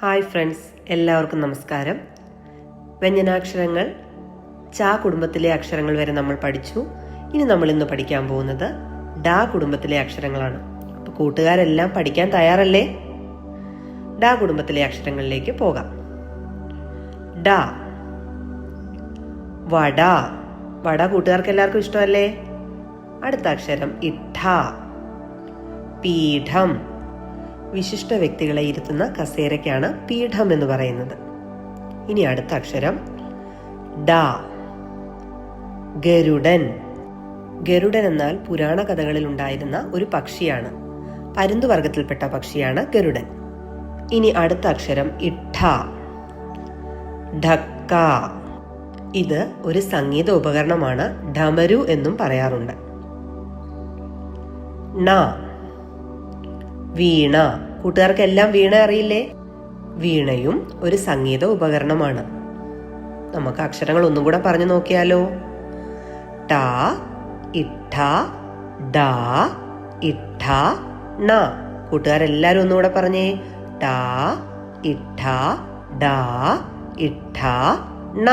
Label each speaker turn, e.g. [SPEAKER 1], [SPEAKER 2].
[SPEAKER 1] Hi friends എല്ലാവർക്കും നമസ്കാരം. വ്യഞ്ജനാക്ഷരങ്ങൾ ചാ കുടുംബത്തിലെ അക്ഷരങ്ങൾ വരെ നമ്മൾ പഠിച്ചു. ഇനി നമ്മൾ ഇന്ന് പഠിക്കാൻ പോകുന്നത് ഡാ കുടുംബത്തിലെ അക്ഷരങ്ങളാണ്. അപ്പൊ കൂട്ടുകാരെല്ലാം പഠിക്കാൻ തയ്യാറല്ലേ? ഡാ കുടുംബത്തിലെ അക്ഷരങ്ങളിലേക്ക് പോകാം. ഡാ വട. വട കൂട്ടുകാർക്ക് എല്ലാവർക്കും ഇഷ്ടമല്ലേ? അടുത്ത അക്ഷരം ഇട്ട പീഠം. വിശിഷ്ട വ്യക്തികളെ ഇരുത്തുന്ന കസേരയ്ക്കാണ് പീഠം എന്ന് പറയുന്നത്. ഇനി അടുത്ത അക്ഷരം. ഡ. ഗരുഡൻ. ഗരുഡൻ എന്നാൽ പുരാണ കഥകളിൽ ഉണ്ടായിരുന്ന ഒരു പക്ഷിയാണ്. പരുന്തുവർഗത്തിൽപ്പെട്ട പക്ഷിയാണ് ഗരുഡൻ. ഇനി അടുത്ത അക്ഷരം ഇഠ. ഢക്ക. ഇത് ഒരു സംഗീത ഉപകരണമാണ് ഡമരു എന്നും പറയാറുണ്ട്. ണ. വീണ. കൂട്ടുകാർക്കെല്ലാം വീണ അറിയില്ലേ? വീണയും ഒരു സംഗീത ഉപകരണമാണ്. നമുക്ക് അക്ഷരങ്ങൾ ഒന്നും കൂടെ പറഞ്ഞു നോക്കിയാലോ. ട ഇട്ട ഡ ഇട്ട ണ. കൂട്ടുകാരെല്ലാരും ഒന്നുകൂടെ പറഞ്ഞേ. ട ഇട്ട ഡ ഇട്ട ണ.